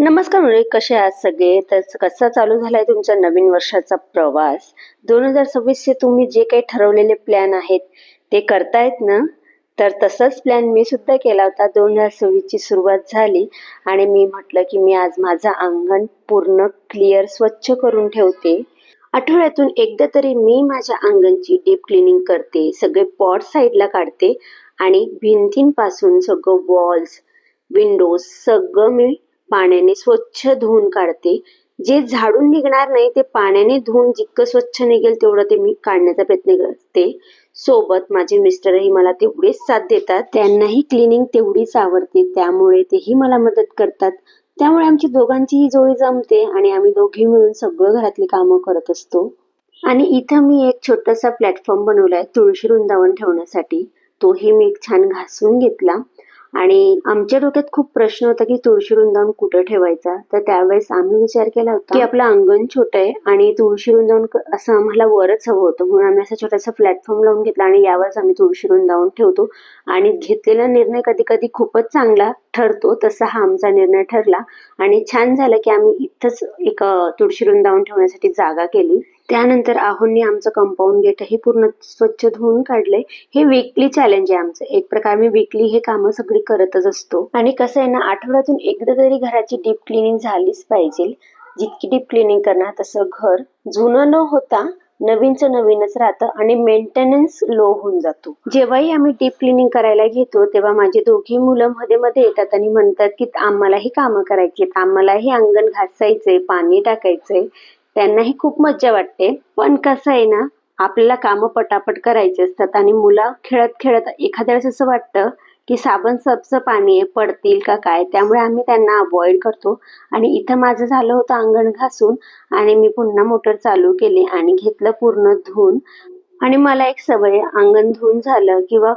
नमस्कार मुले कसे आहात सगळे? तर कसा चालू झालाय तुमचा नवीन वर्षाचा प्रवास? दोन हजार सव्वीसचे तुम्ही जे काही ठरवलेले प्लॅन आहेत ते करतायत ना? तर तसाच प्लॅन मी सुद्धा केला होता. दोन हजार सव्वीसची सुरुवात झाली आणि मी म्हटलं की मी आज माझं अंगण पूर्ण क्लिअर स्वच्छ करून ठेवते. आठवड्यातून एकदा तरी मी माझ्या अंगणची डीप क्लिनिंग करते सगळे पॉट साईडला काढते आणि भिंतींपासून सगळं वॉल्स विंडोज सगळं मी पाण्याने स्वच्छ धुवून काढते. जे झाडून निघणार नाही ते पाण्याने धुवून जितकं स्वच्छ निघेल तेवढं ते मी काढण्याचा प्रयत्न करते. सोबत माझे मिस्टरही मला तेवढेच साथ देतात. त्यांनाही क्लिनिंग तेवढीच आवडते. त्यामुळे तेही मला मदत करतात. त्यामुळे आमची दोघांचीही जोडी जमते आणि आम्ही दोघी मिळून सगळं घरातली कामं करत असतो. आणि इथं मी एक छोटासा प्लॅटफॉर्म बनवलाय तुळशी वृंदावन ठेवण्यासाठी. तोही मी छान घासून घेतला. आणि आमच्या डोक्यात खूप प्रश्न होता की तुळशी वृंदावन कुठं ठेवायचा? तर त्यावेळेस आम्ही विचार केला होता की आपलं अंगण छोटं आहे आणि तुळशी वृंदावन असं आम्हाला वरच हवं होतं. म्हणून आम्ही असं छोटासा प्लॅटफॉर्म लावून घेतला आणि यावरच आम्ही तुळशी वृंदावन ठेवतो. आणि घेतलेला निर्णय कधी कधी खूपच चांगला ठरतो तसा हा आमचा निर्णय ठरला. आणि छान झालं की आम्ही इथंच एक तुळशी वृंदावन ठेवण्यासाठी जागा केली. त्यानंतर आहोंनी आमचं कंपाऊंड गेटही पूर्ण स्वच्छ धुवून काढलंय. हे वीकली चॅलेंज आहे आमचं. एक प्रकार मी वीकली हे कामं सगळी करतच असतो. आणि कसं आहे ना आठवड्यातून एकदा तरी घराची डीप क्लिनिंग झालीच पाहिजे. जितकी डीप क्लिनिंग करणार तसं घर. जुनं न होता नवीनचं नवीनच राहतं आणि मेंटेनन्स लो होऊन जातो. जेव्हाही आम्ही डीप क्लिनिंग करायला घेतो तेव्हा माझे दोघी मुलं मध्ये मध्ये येतात आणि म्हणतात की आम्हालाही कामं करायची आहेत. आम्हालाही अंगण घासायचंय पाणी टाकायचंय. त्यांनाही खूप मज्जा वाटते. पण कसं आहे ना आपल्याला कामं पटापट करायची असतात आणि मुलं खेळत खेळत एखाद्या वेळेस असं वाटतं की साबण सबचं पाणी पडतील का काय? त्यामुळे आम्ही त्यांना अवॉइड करतो. आणि इथं माझं झालं होतं अंगण घासून आणि मी पुन्हा मोटर चालू केली आणि घेतलं पूर्ण धुवून. आणि मला एक सवय अंगण धुवून झालं किंवा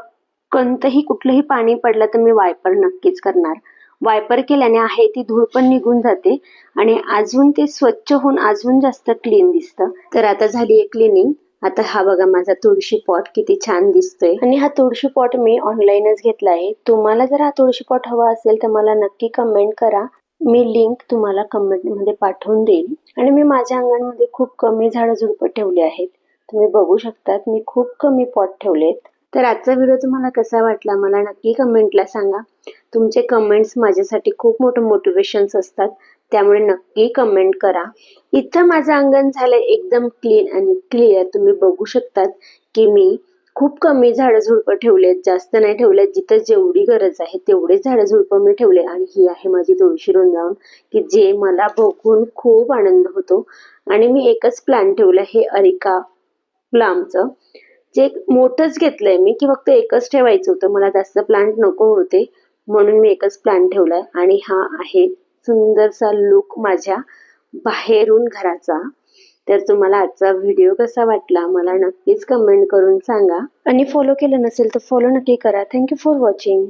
कोणतंही कुठलंही पाणी पडलं तर मी वायपर नक्कीच करणार. वायपर केल्याने आहे ती धूळ पण निघून जाते आणि अजून ते स्वच्छ होऊन अजून जास्त क्लीन दिसतं. तर आता झाली आहे क्लिनिंग आता हा बघा माझा तुळशी पॉट किती छान दिसतोय. आणि हा तुळशी पॉट मी ऑनलाईनच घेतला आहे. तुम्हाला जर हा तुळशी पॉट हवा असेल तर मला नक्की कमेंट करा. मी लिंक तुम्हाला कमेंटमध्ये पाठवून देईल आणि मी माझ्या अंगणामध्ये खूप कमी झाडं झुडपं ठेवली आहेत. तुम्ही बघू शकतात मी खूप कमी पॉट ठेवलेत. तर आजचा व्हिडिओ तुम्हाला कसा वाटला मला नक्की कमेंटला सांगा. तुमचे कमेंट्स माझ्यासाठी खूप मोठं मोटिवेशन्स असतात त्यामुळे नक्की कमेंट करा. इथं माझं अंगण झालं एकदम क्लीन आणि क्लिअर तुम्ही बघू शकतात की मी खूप कमी झाडं झुडपं ठेवलेत जास्त नाही ठेवलेत जिथं जेवढी गरज आहे तेवढे झाडं झुडपं मी ठेवले. आणि ही आहे माझी तुळशी वृंदावन की जे मला बघून खूप आनंद होतो. आणि मी एकच प्लॅन ठेवलं हे अरिका प्लामचं जे मोठंच घेतलंय मी की फक्त एकच ठेवायचं होतं. मला जास्त प्लांट नको होते म्हणून मी एकच प्लांट ठेवलाय. आणि हा आहे सुंदरसा लुक माझ्या बाहेरून घराचा. तर तुम्हाला आजचा व्हिडिओ कसा वाटला मला नक्कीच कमेंट करून सांगा. आणि फॉलो केलं नसेल तर फॉलो नक्की करा. Thank you for watching